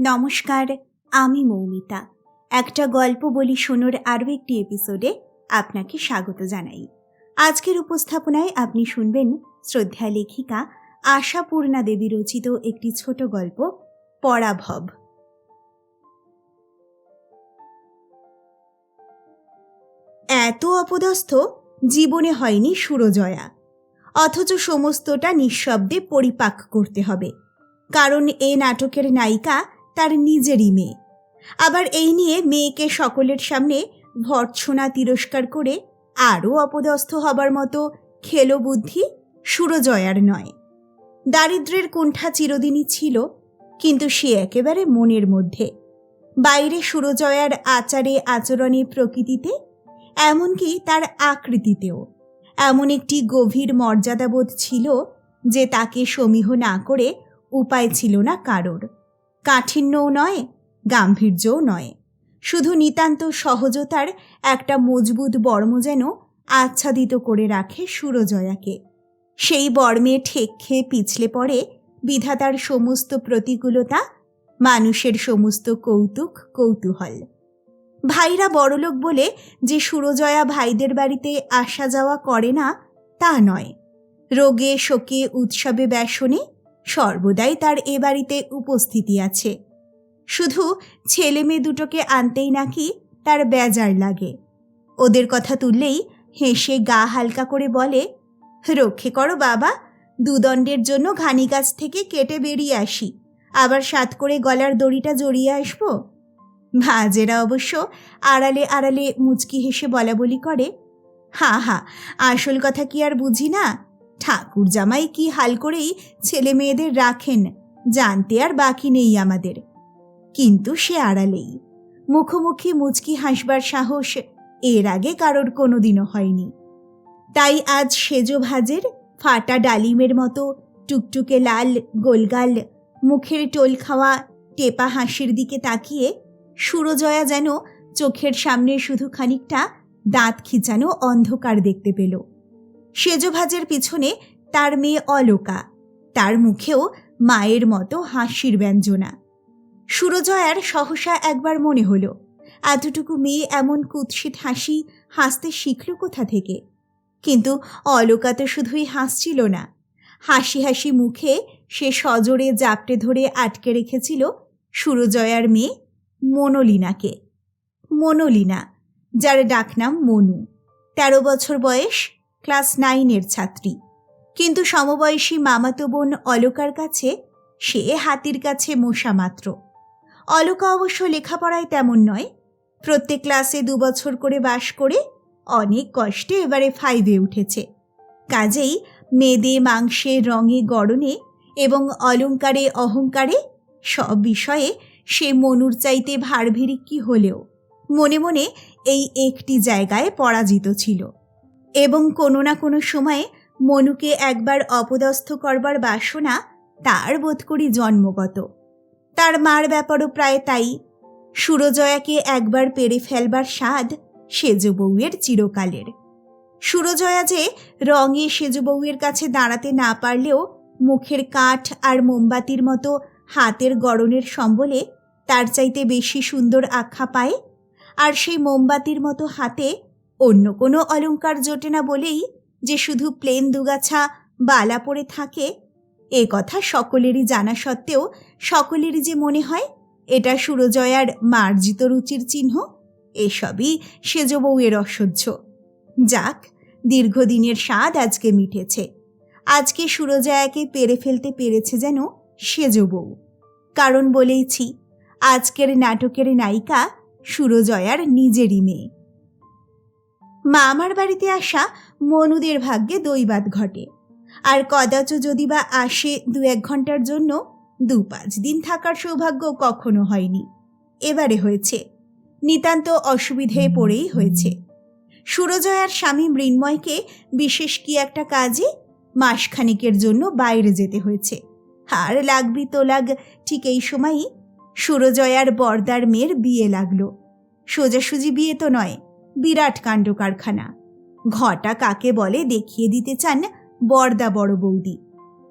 নমস্কার, আমি মৌমিতা। একটা গল্প বলি শোনোর আরও একটি এপিসোডে আপনাকে স্বাগত জানাই। আজকের উপস্থাপনায় আপনি শুনবেন শ্রদ্ধা লেখিকা আশাপূর্ণা দেবী রচিত একটি ছোট গল্প, পরাভব। এত অপদস্থ, জীবনে হয়নি সুরজয়া। অথচ সমস্তটা নিঃশব্দে পরিপাক করতে হবে। কারণ এ নাটকের নায়িকা তার নিজেরই মেয়ে। আবার এই নিয়ে মেয়েকে সকলের সামনে ভর্ৎসনা তিরস্কার করে আরও অপদস্থ হবার মতো খেলো বুদ্ধি সুরজয়ার নয়। দারিদ্রের কুণ্ঠা চিরদিনই ছিল, কিন্তু সে একেবারে মনের মধ্যে। বাইরে সুরজয়ার আচারে আচরণে প্রকৃতিতে, এমনকি তার আকৃতিতেও। এমন একটি গভীর মর্যাদাবোধ ছিল যে তাকে সমীহ না করে উপায় ছিল না কারোর। কাঠিন্যও নয়, গাম্ভীর্যও নয়। শুধু নিতান্ত সহজতার একটা মজবুত বর্ম যেন আচ্ছাদিত করে রাখে সুরজয়াকে। সেই বর্মে ঠেক খেয়ে পিছলে পড়ে বিধাতার সমস্ত প্রতিকূলতা, মানুষের সমস্ত কৌতুক, কৌতূহল। ভাইরা বড়লোক বলে যে সুরজয়া ভাইদের বাড়িতে আসা যাওয়া করে না, তা নয়। রোগে শোকে, উৎসবে ব্যসনে সর্বদাই তার এ বাড়িতে উপস্থিতি আছে। শুধু ছেলে মেয়ে দুটোকে আনতেই নাকি তার বেজার লাগে। ওদের কথা তুললেই হেসে গা হালকা করে বলে, রক্ষে করো বাবা, দুদণ্ডের জন্য ঘানি গাছ থেকে কেটে বেরিয়ে আসি। আবার সাত করে গলার দড়িটা জড়িয়ে আসব? ভাজেরা অবশ্য আড়ালে আড়ালে মুচকি হেসে বলা বলি করে, হা হা, আসল কথা কি আর বুঝি না? ঠাকুর জামাই কি হাল করেই ছেলে মেয়েদের রাখেন, জানতে আর বাকি নেই আমাদের। কিন্তু সে আড়ালেই। মুখোমুখি মুচকি হাসবার সাহস এর আগে কারোর কোনোদিনও হয়নি। তাই আজ সেজো ভাজের ফাটা ডালিমের মতো টুকটুকে লাল গোলগাল, মুখের টোল খাওয়া, টেপা হাসির দিকে তাকিয়ে সুরজয়া যেন চোখের সামনে শুধু খানিকটা দাঁত খিচানো অন্ধকার দেখতে পেল। সেজভাজের পিছনে তার মেয়ে অলোকা, তার মুখেও মায়ের মতো হাসির ব্যঞ্জনা। সুরজয়ার সহসা একবার মনে হলো, এতটুকু মেয়ে এমন কুৎসিত হাসি হাসতে শিখল কোথা থেকে? কিন্তু অলোকা তো শুধুই হাসছিল না। হাসি হাসি মুখে সে সজোরে জাপটে ধরে আটকে রেখেছিল সুরজয়ার মেয়ে মনোলিনাকে। মনোলিনা, যার ডাকনাম মনু। তেরো বছর বয়স ক্লাস নাইনের ছাত্রী। কিন্তু সমবয়সী মামাতো বোন অলোকার কাছে সে হাতির কাছে মশা মাত্র। অলোকা অবশ্য লেখাপড়ায় তেমন নয়। প্রত্যেক ক্লাসে দু বছর করে বাস করে অনেক কষ্টে এবারে ফাইভে উঠেছে। কাজেই মেদে, মাংসে, রঙে, গড়নে এবং অলঙ্কারে, অহংকারে সব বিষয়ে সে মনুর চাইতে ভারভিরিক্কি হলেও মনে মনে এই একটি জায়গায় পরাজিত ছিল। এবং কোনো না কোনো সময়ে মনুকে একবার অপদস্থ করবার বাসনা তার বোধ করি জন্মগত। তার মার ব্যাপারও প্রায় তাই। সুরজয়াকে একবার পেরে ফেলবার স্বাদ সেজ বউয়ের চিরকালের। সুরজয়া যে রঙে সেজ বউয়ের কাছে দাঁড়াতে না পারলেও মুখের কাঠ আর মোমবাতির মতো হাতের গড়নের সম্বলে তার চাইতে বেশি সুন্দর আখ্যা পায়। আর সেই মোমবাতির মতো হাতে অন্য কোনো অলঙ্কার জোটে না বলেই যে শুধু প্লেন দুগাছা, বালা পড়ে থাকে, এ কথা সকলেরই জানা সত্ত্বেও সকলেরই যে মনে হয়, এটা সুরজয়ার মার্জিত রুচির চিহ্ন, এসবই সেজ বউয়ের অসহ্য। যাক, দীর্ঘদিনের স্বাদ আজকে মিটেছে। আজকে সুরজয়াকে পেরে ফেলতে পেরেছে যেন সেজ বউ। কারণ বলেইছি, আজকের নাটকের নায়িকা সুরজয়ার নিজেরই মেয়ে। মামার বাড়িতে আসা মনুদের ভাগ্যে দৈবাত ঘটে। আর কদাচ যদি বা আসে দু এক ঘণ্টার জন্য, দু পাঁচ দিন থাকার সৌভাগ্য কখনো হয়নি। এবারে হয়েছে। নিতান্ত অসুবিধে পড়েই হয়েছে। সুরজয়ার স্বামী মৃন্ময়কে বিশেষ কি একটা কাজে? মাসখানিকের জন্য বাইরে যেতে হয়েছে। আর লাগবি তো লাগ, ঠিক এই সময়ই সুরজয়ার বর্দার মেয়ের বিয়ে লাগল। সোজাসুজি বিয়ে তো নয়। বিরাট কাণ্ড কারখানা ঘটা কাকে বলে দেখিয়ে দিতে চান বর্দা বড় বৌদি।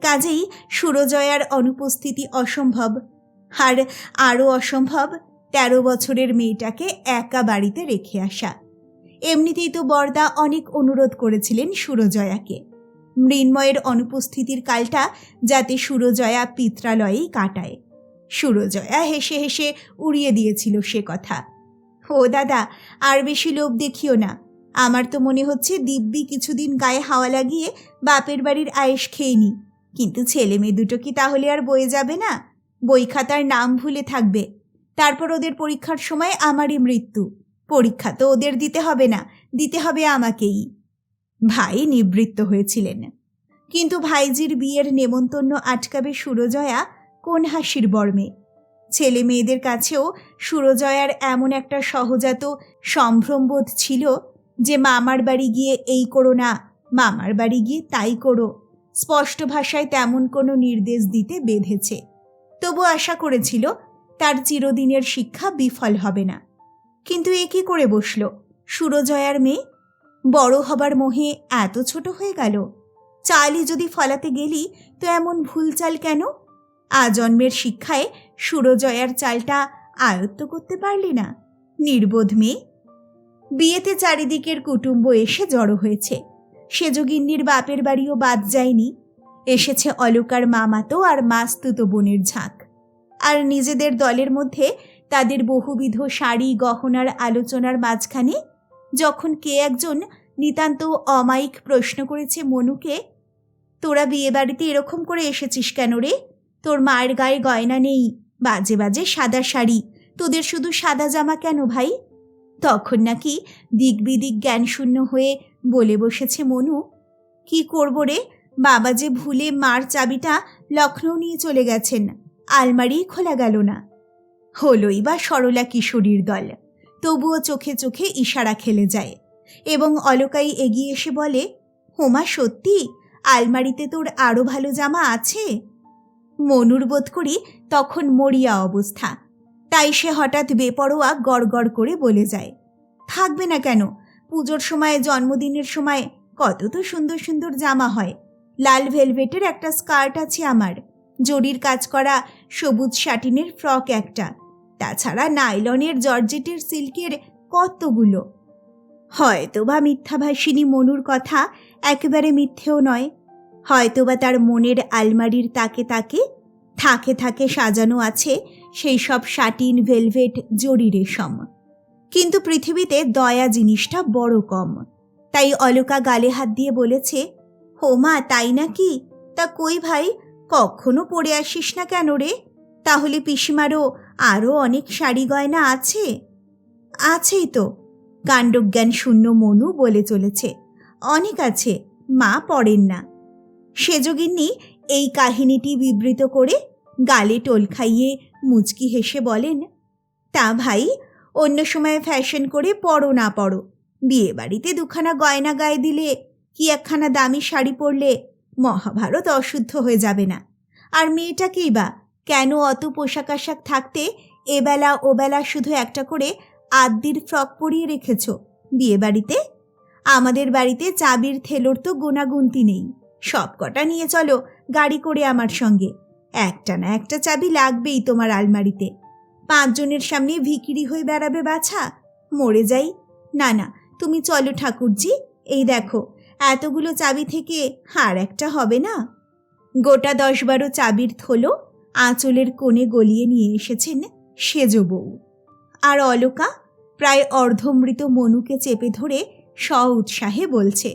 কাজেই সুরজয়ার অনুপস্থিতি অসম্ভব। আর আরও অসম্ভব, তেরো বছরের মেয়েটাকে একা বাড়িতে রেখে আসা। এমনিতেই তো বরদা অনেক অনুরোধ করেছিলেন সুরজয়াকে। মৃন্ময়ের অনুপস্থিতির কালটা যাতে সুরজয়া পিত্রালয়েই কাটায়। সুরজয়া হেসে হেসে উড়িয়ে দিয়েছিল সে কথা। ও দাদা, আর বেশি লোভ দেখিও না। আমার তো মনে হচ্ছে দিব্যি কিছুদিন গায়ে হাওয়া লাগিয়ে বাপের বাড়ির আয়েস খেয়ে নি। কিন্তু ছেলে মেয়ে দুটো কি তাহলে আর বয়ে যাবে না? বই খাতার নাম ভুলে থাকবে। তারপর ওদের পরীক্ষার সময় আমারই মৃত্যু। পরীক্ষা তো ওদের দিতে হবে না, দিতে হবে আমাকেই। ভাই নিবৃত্ত হয়েছিলেন। কিন্তু ভাইজির বিয়ের নেমন্তন্ন আটকাবে সুরজয়া কোন হাসির বর্মে। ছেলে মেয়েদের কাছেও সুরজয়ার এমন একটা সহজাত সম্ভ্রমবোধ ছিল যে মামার বাড়ি গিয়ে এই করো না, মামার বাড়ি গিয়ে তাই করো। স্পষ্ট ভাষায় তেমন কোনো নির্দেশ দিতে বেঁধেছে। তবু আশা করেছিল তার চিরদিনের শিক্ষা বিফল হবে না। কিন্তু এ কি করে বসল? সুরজয়ার মেয়ে? বড় হবার মোহে এত ছোট হয়ে গেল। চালই যদি ফলাতে গেলি তো এমন ভুল চাল কেন? আজন্মের শিক্ষায় সুরজয়ার চালটা আয়ত্ত করতে পারলি না। নির্বোধ মেয়ে। বিয়েতে চারিদিকের কুটুম্ব এসে জড়ো হয়েছে। সেজগিন্নির বাপের বাড়িও বাদ যায়নি। এসেছে অলকার মামাতো আর মাস্তুতো বোনের ঝাঁক। আর নিজেদের দলের মধ্যে তাদের বহুবিধ শাড়ি গহনার আলোচনার মাঝখানে যখন কে একজন নিতান্ত অমায়িক প্রশ্ন করেছে মনুকে, তোরা বিয়ে বাড়িতে এরকম করে এসেছিস কেন রে? তোর মায়ের গায়ে গয়না নেই বাজে বাজে সাদা শাড়ি। তোদের শুধু সাদা জামা কেন ভাই? তখন নাকি দিক বিদিক জ্ঞানশূন্য হয়ে বলে বসেছে মনু। কি করব রে? বাবা যে ভুলে মার চাবিটা লখনৌ নিয়ে চলে গেছেন। আলমারি খোলা গেল না। হলোই বা সরলা কিশোরীর দল। তবুও চোখে চোখে ইশারা খেলে যায়। এবং অলকাই এগিয়ে এসে বলে, হোমা, সত্যি? আলমারিতে তোর আরও ভালো জামা আছে? মনুর বোধ করি তখন মরিয়া অবস্থা। তাই সে হঠাৎ বেপরোয়া গড়গড় করে বলে যায়, থাকবে না কেন? পুজোর সময়, জন্মদিনের সময় কত তো সুন্দর সুন্দর জামা হয়। লাল ভেলভেটের একটা স্কার্ট আছে আমার। জরির কাজ করা সবুজ শাটিনের ফ্রক একটা। তাছাড়া নাইলনের জর্জেটের সিল্কের কতগুলো? হয়তো বা মিথ্যাভাষিনী মনুর কথা একেবারে মিথ্যেও নয়। হয়তোবা তার মনের আলমারির তাকে তাকে, থাকে থাকে সাজানো আছে সেই সব শাটিন, ভেলভেট, জরি রেশম। কিন্তু পৃথিবীতে দয়া জিনিসটা বড় কম। তাই অলকা গালে হাত দিয়ে বলেছে হোমা তাই নাকি? তা কই ভাই, কখনো পড়ে আসিস না কেন রে? তাহলে পিসিমারও আরও অনেক শাড়ি গয়না আছে? আছেই তো। কাণ্ডজ্ঞান শূন্য মনু বলে চলেছে, অনেক আছে, মা পড়েন না। সেজগিন্নি এই কাহিনীটি বিবৃত করে গালে টোল খাইয়ে মুচকি হেসে বলেন, তা ভাই, অন্য সময় ফ্যাশন করে পড়ো না পড়ো। বিয়ে বাড়িতে দুখানা গয়না গায়ে দিলে কি একখানা দামি শাড়ি পরলে মহাভারত অশুদ্ধ হয়ে যাবে না? আর মেয়েটাকেই বা কেন অত পোশাক আশাক থাকতে এবেলা ওবেলা শুধু একটা করে আদ্যির ফ্রক পরিয়ে রেখেছ? বিয়ে বাড়িতে? আমাদের বাড়িতে চাবির থেলোর তো গোনাগুনতি নেই। সব কটা নিয়ে চলো, গাড়ি করে আমার সঙ্গে। একটা না একটা চাবি লাগবেই তোমার আলমারিতে। পাঁচজনের সামনে ভিকিরি হয়ে বেড়াবে বাছা, মরে যাই। না না, তুমি চলো ঠাকুরজি, এই দেখো, এতগুলো চাবি থেকে আর একটা হবে না? গোটা দশ বারো চাবির থলো আঁচলের কোণে গলিয়ে নিয়ে এসেছেন সেজ বউ। আর অলকা প্রায় অর্ধমৃত মনুকে চেপে ধরে স্ব উৎসাহে বলছে,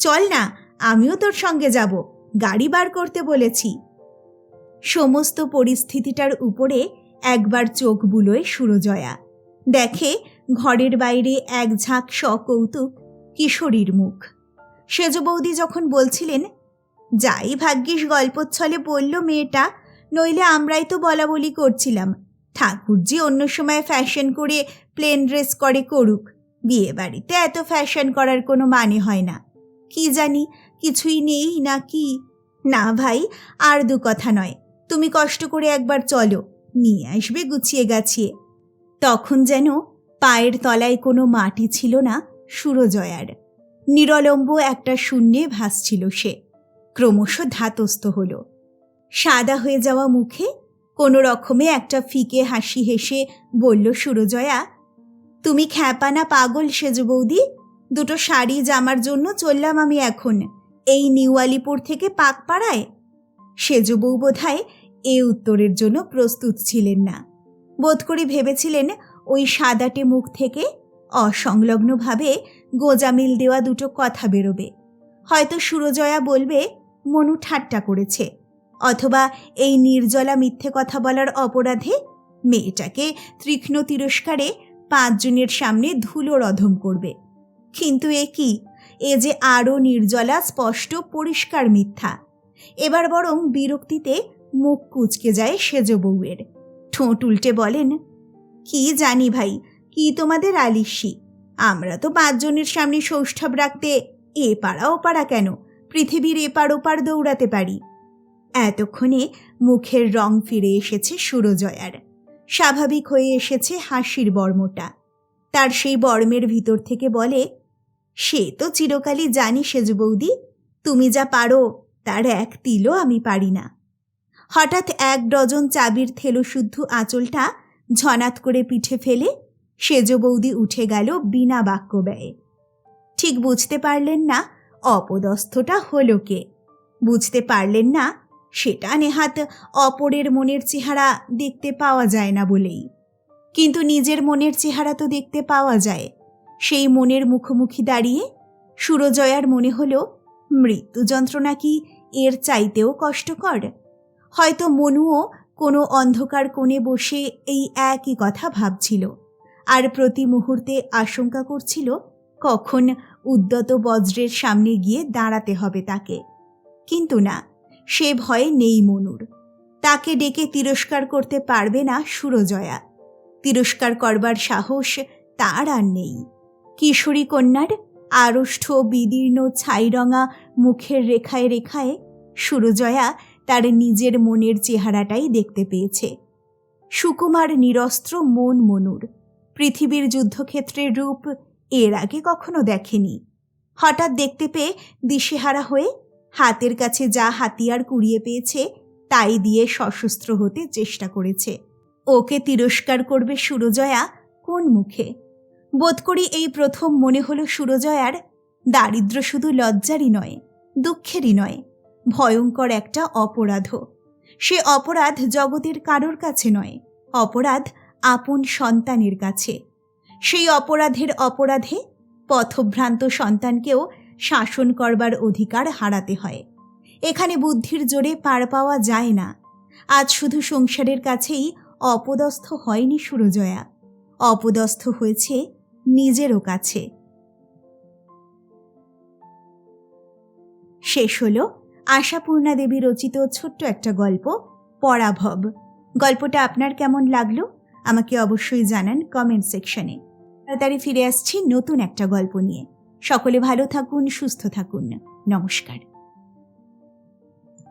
চল না আমিও তোর সঙ্গে যাব, গাড়ি বার করতে বলেছি। সমস্ত পরিস্থিতিটার উপরে একবার চোখ বুলোয় সুরজয়া। দেখে ঘরের বাইরে এক ঝাঁক সকৌতুক কিশোরীর মুখ। সেজ বৌদি যখন বলছিলেন, যাই ভাগ্যিস গল্পচ্ছলে বলল মেয়েটা, নইলে আমরাই তো বলা বলি করছিলাম। ঠাকুরজি অন্য সময় ফ্যাশন করে প্লেন ড্রেস করে করুক বিয়ে বাড়িতে এত ফ্যাশন করার কোনো মানে হয় না। কি জানি কিছুই নেই নাকি? না ভাই, আর দু কথা নয়। তুমি কষ্ট করে একবার চলো, নিয়ে আসবে গুছিয়ে গাছিয়ে। তখন যেন পায়ের তলায় কোনো মাটি ছিল না সুরজয়ার। নিরলম্ব একটা শূন্যে ভাসছিল সে। ক্রমশ ধাতস্থ হল। সাদা হয়ে যাওয়া মুখে কোনো রকমে একটা ফিকে হাসি হেসে বলল সুরজয়া, তুমি খ্যাপানা পাগল সেজ বৌদি? দুটো শাড়ি জামার জন্য চললাম আমি এখন। এই নিউ আলিপুর থেকে পাকপাড়ায়? সেজ বউ বোধহয় এ উত্তরের জন্য প্রস্তুত ছিলেন না। বোধ করি ভেবেছিলেন ওই সাদাটে মুখ থেকে অসংলগ্নভাবে গোজামিল দেওয়া দুটো কথা বেরোবে। হয়তো সুরজয়া বলবে, মনু ঠাট্টা করেছে। অথবা, এই নির্জলা মিথ্যে কথা বলার অপরাধে মেয়েটাকে তীক্ষ্ণ তিরস্কারে পাঁচজনের সামনে ধুলো রধম করবে। কিন্তু এ কি? এ যে আরও নির্জলা, স্পষ্ট, পরিষ্কার মিথ্যা। এবার বরং বিরক্তিতে মুখ কুচকে যায় সেজ বউয়ের। ঠোঁট উল্টে বলেন, কি জানি ভাই, কি তোমাদের আলিস্যি আমরা তো পাঁচজনের সামনে সৌষ্ঠব রাখতে এ পাড়া ও পাড়া কেন? পৃথিবীর এপার ওপার দৌড়াতে পারি। এতক্ষণে মুখের রং ফিরে এসেছে সুরজয়ার। স্বাভাবিক হয়ে এসেছে হাসির বর্মটা। তার সেই বর্মের ভিতর থেকে বলে সে তো চিরকালই জানি সেজু বৌদি, তুমি যা পারো, তার এক তিলও আমি পারি না। হঠাৎ এক ডজন চাবির থেলোশুদ্ধ আঁচলটা ঝনাত করে পিঠে ফেলে সেজ বৌদি উঠে গেল বিনা বাক্য ব্যয়ে। ঠিক বুঝতে পারলেন না অপদস্থটা হলো কে। বুঝতে পারলেন না সেটা নেহাত অপরের মনের চেহারা দেখতে পাওয়া যায় না বলেই। কিন্তু নিজের মনের চেহারা তো দেখতে পাওয়া যায়। সেই মনের মুখোমুখি দাঁড়িয়ে সুরজয়ার মনে হলো, মৃত্যু যন্ত্রণা কি এর চাইতেও কষ্টকর? হয়তো মনুও কোনো অন্ধকার কোণে বসে এই একই কথা ভাবছিল আর প্রতি মুহূর্তে আশঙ্কা করছিল, কখন উদ্যত বজ্রের সামনে গিয়ে দাঁড়াতে হবে তাকে। কিন্তু না, সে ভয়ে নেই মনুর। তাকে ডেকে তিরস্কার করতে পারবে না সুরজয়া। তিরস্কার করবার সাহস তার আর নেই। কিশোরী কন্যার আড়ষ্ঠ বিদীর্ণ, ছাইরঙা মুখের রেখায় রেখায় সুরজয়া তার নিজের মনের চেহারাটাই দেখতে পেয়েছে। সুকুমার নিরস্ত্র, মন মনুর। পৃথিবীর যুদ্ধক্ষেত্রের রূপ এর আগে কখনো দেখেনি। হঠাৎ দেখতে পেয়ে দিশেহারা হয়ে হাতের কাছে যা হাতিয়ার কুড়িয়ে পেয়েছে, তাই দিয়ে সশস্ত্র হতে চেষ্টা করেছে। ওকে তিরস্কার করবে সুরজয়া কোন মুখে? বোধ করি এই প্রথম মনে হলো সুরজয়ার দারিদ্র শুধু লজ্জারই নয়, দুঃখেরই নয়, ভয়ঙ্কর একটা অপরাধও। সে অপরাধ জগতের কারোর কাছে নয়, অপরাধ আপন সন্তানের কাছে। সেই অপরাধের অপরাধে পথভ্রান্ত সন্তানকেও শাসন করবার অধিকার হারাতে হয়। এখানে বুদ্ধির জোরে পার পাওয়া যায় না। আজ শুধু সংসারের কাছেই অপদস্থ হয়নি সুরজয়া। অপদস্থ হয়েছে নিজেরও কাছে। শেষ হলো আশাপূর্ণা দেবী রচিত ছোট্ট একটা গল্প, পরাভব। গল্পটা আপনার কেমন লাগল? আমাকে অবশ্যই জানান কমেন্ট সেকশনে তাড়াতাড়ি ফিরে আসছি নতুন একটা গল্প নিয়ে। সকলে ভালো থাকুন, সুস্থ থাকুন। নমস্কার।